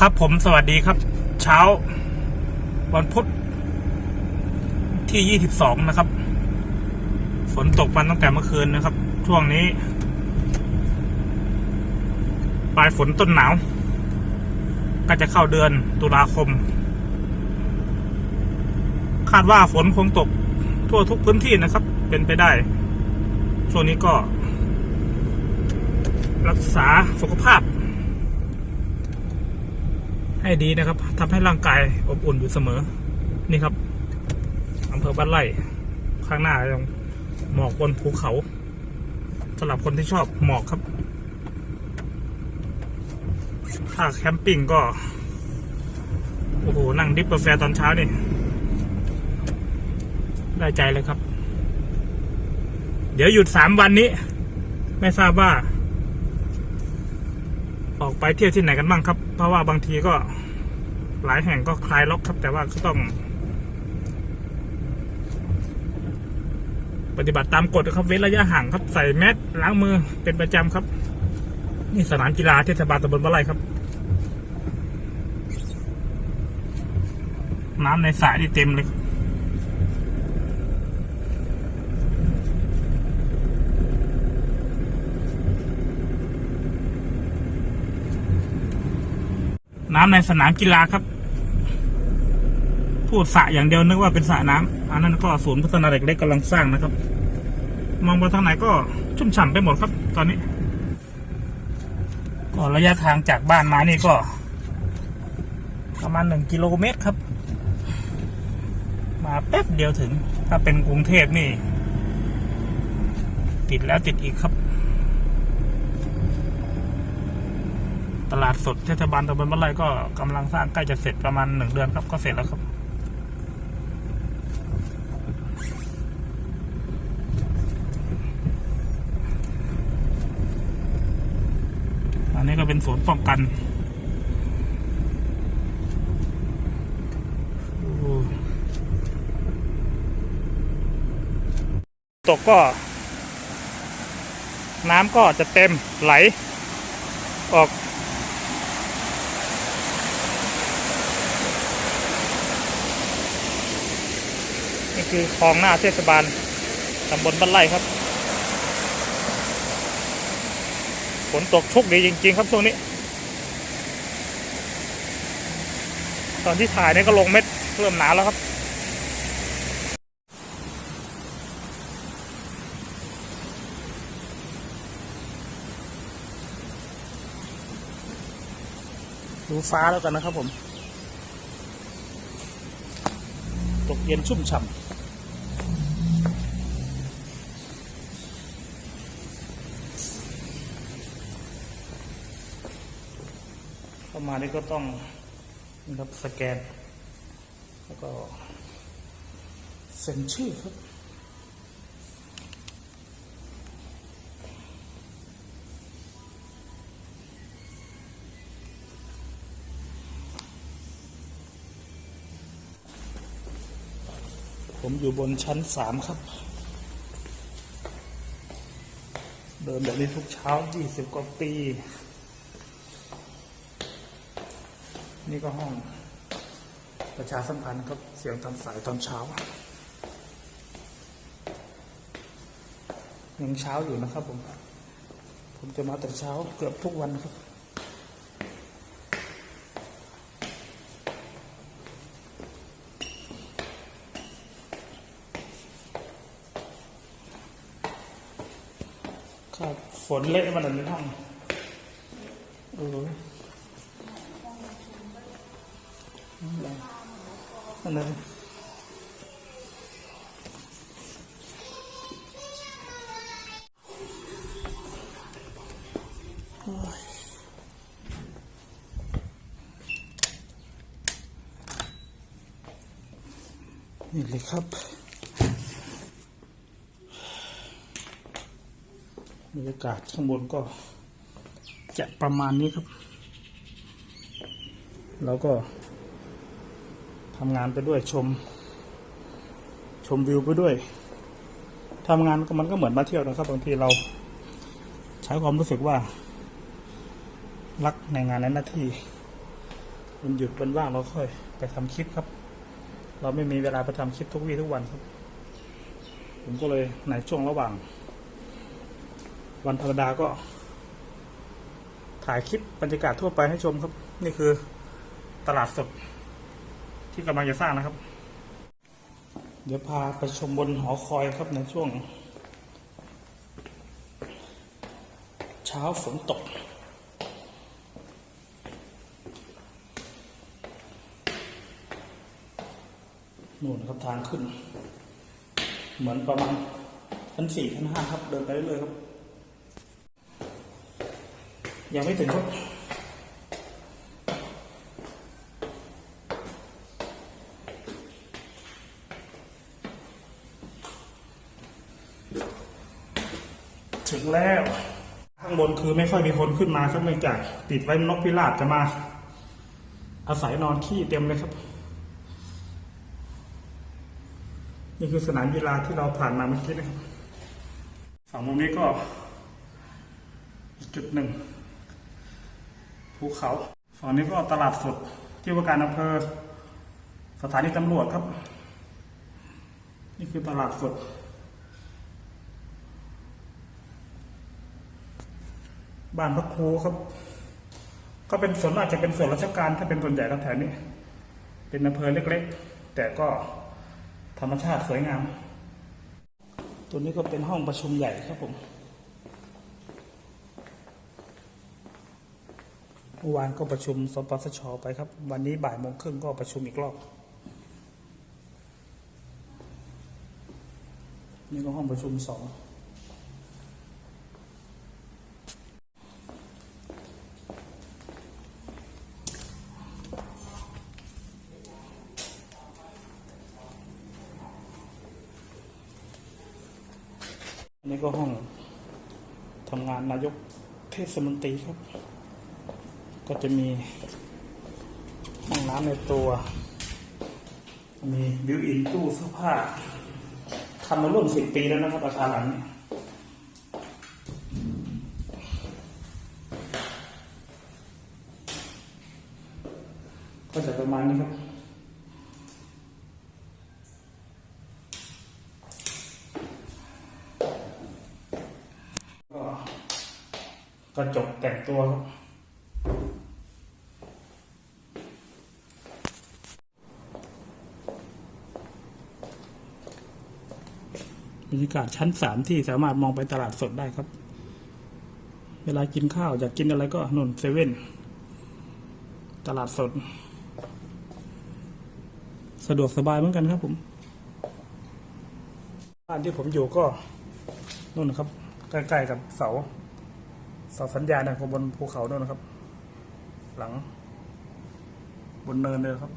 ครับผมสวัสดีครับ เช้า วันพุธที่22นะครับ ฝนตกมันตั้งแต่เมื่อคืนนะครับ ช่วงนี้ปลายฝนต้นหนาว ก็จะเข้าเดือนตุลาคม คาดว่าฝนคงตกทั่วทุกพื้นที่นะครับ เป็นไปได้ ช่วงนี้ก็ รักษาสุขภาพ ให้ดีนะครับทำให้ร่างกายอบอุ่นอยู่เสมอ นี่ครับอำเภอบ้านไร่ข้างหน้ายังหมอกบนภูเขาสำหรับคนที่ชอบหมอกครับ ถ้าแคมปิ้งก็ โอ้โห นั่งดริบกาแฟตอนเช้านี่ ได้ใจเลยครับ เดี๋ยวหยุดสามวันนี้ ไม่ทราบว่า ไปเที่ยวที่ไหนกันบ้างครับ เพราะว่าบางทีก็หลายแห่งก็คลายล็อกครับ แต่ว่าก็ต้อง ปฏิบัติตามกฎครับ เว้นระยะห่างครับใส่แมสล้างมือเป็นประจำครับ นี่สนามกีฬาเทศบาลตำบลบ้านไร่ครับ น้ำในสระนี่เต็มเลย น้ำในสนามกีฬาครับ พูดสระอย่างเดียวนึกว่าเป็นสระน้ำอันนั้นก็ศูนย์พัฒนาเด็กเล็กกำลังสร้างนะครับ มองไปทางไหนก็ชุ่มฉ่ำไปหมดครับ ตอนนี้ ก็ระยะทางจากบ้านมานี่ก็ ประมาณหนึ่งกิโลเมตรครับ มาแป๊บเดียวถึง ถ้าเป็นกรุงเทพนี่ ติดแล้วติดอีกครับ ตลาดสดเทศบาลตำบลบ้านไร่ก็กำลังสร้างใกล้จะเสร็จประมาณหนึ่งเดือนครับ ก็เสร็จแล้วครับ อันนี้ก็เป็นศูนป้องกันตกก็ น้ำก็จะเต็มไหล ออก คือคลองหน้าเทศบาลตำบลบ้านไร่ครับฝนตกชุกดีจริง ๆ ครับช่วงนี้ ตอนที่ถ่ายนี่ก็ลงเม็ดเริ่มหนาแล้วครับดูฟ้าแล้วกันนะครับผม ตกเย็นชุ่มฉ่ำ เข้ามานี่ก็ต้องนะครับสแกน แล้วก็เซ็นชื่อครับผมอยู่บนชั้นสามครับ เดินแบบนี้ทุกเช้า20กว่าปี นี่ก็ห้องประชาสัมพันธ์ครับเสียงตามสายตอนเช้ายังเช้าอยู่นะครับผม ผมจะมาแต่เช้าเกือบทุกวันครับ ครับฝนเละมาหน่อยในห้องเอออั นนั้นโอ้ยนี่เลยครับบรรยากาศข้างบนก็จะประมาณนี้ครับ แล้วก็ ทำงานไปด้วยชม ชมวิวไปด้วย ทำงานก็มันก็เหมือนมาเที่ยวนะครับบางทีเรา ใช้ความรู้สึกว่า รักในงานและหน้าที่วันหยุดวันว่างเราค่อย ไปทำคลิปครับ เราไม่มีเวลาไปทำคลิปทุกวี่ทุกวันครับ ผมก็เลยในช่วงระหว่าง วันธรรมดาก็ถ่ายคลิปบรรยากาศทั่วไปให้ชมครับ นี่คือตลาดสด ที่กำลังจะสร้างนะครับ เดี๋ยวพาไปชมบนหอคอยครับในช่วง เช้าฝนตกนู่นครับทางขึ้น เหมือนประมาณชั้นสี่ชั้นห้าครับ เดินไปเรื่อยๆครับ ยังไม่ถึงครับ ถึงแล้ว ข้างบนคือไม่ค่อยมีคนขึ้นมาครับเนื่องจากติดไว้นกพิราบจะมา อาศัยนอนขี้เต็มเลยครับ นี่คือสนามกีฬาที่เราผ่านมาเมื่อกี้นะครับฝั่งตรงนี้ก็อีกจุดหนึ่งภูเขาฝั่งนี้ก็ตลาดสดที่ว่าการอำเภอ สถานีตำรวจครับ นี่คือตลาดสด บ้านพระครูครับ ก็เป็นส่วนมากจะเป็นส่วนราชการถ้าเป็นส่วนใหญ่แล้วแถวนี้ เป็นอำเภอเล็กๆ แต่ก็ธรรมชาติสวยงาม ตัวนี้ก็เป็นห้องประชุมใหญ่ครับผมเมื่อวานก็ประชุมสปสชไปครับ วันนี้บ่ายโมงครึ่งก็ประชุมอีกรอบนี่ก็ห้องประชุมสอง อันนี้ก็ห้องทำงานนายกเทศมนตรีครับ ก็จะมีห้องน้ำในตัว มีบิวอินตู้เสื้อผ้าทำมาร่วมสิบปีแล้วนะครับอาคารหลังนี้ก็จะประมาณนี้ครับ ก็ กระจกแต่งตัวครับบรรยากาศชั้นสามที่สามารถมองไปตลาดสดได้ครับ เวลากินข้าวอยากกินอะไรก็นนเซเว่นตลาดสด สะดวกสบายเหมือนกันครับ ผมบ้านที่ผมอยู่ก็นู่นนะครับ ใกล้ๆกับเสา เสาสัญญาณนะครับบนภูเขาโน่นนะครับ หลัง บนเนินเลยครับ